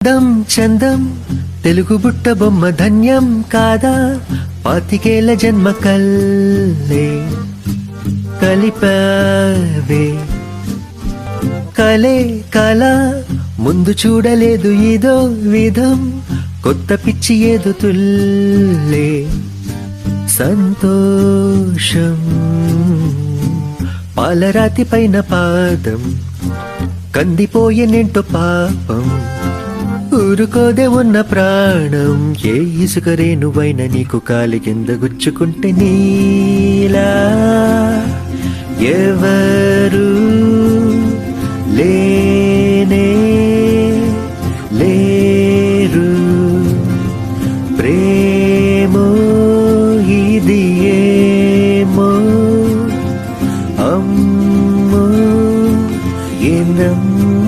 అందం చందం తెలుగు బుట్ట బొమ్మ ధన్యం కాదా? పాతికేల జన్మ కల్లే కలిపావే. కలే కల ముందు చూడలేదు ఇదో విధం కొత్త పిచ్చి ఏదో తుల్లే. సంతోషం పాలరాతి పైన పాదం కందిపోయేనేంటో పాపం. ఊరుకోదే ఉన్న ప్రాణం ఏ ఇసుక రేణువైన నీకు కాలి కింద గుచ్చుకుంటే నీలా? ఎవరు లేనే లేరు. ప్రేమో ఇది ఏమో అమ్మో ఏందమ్మో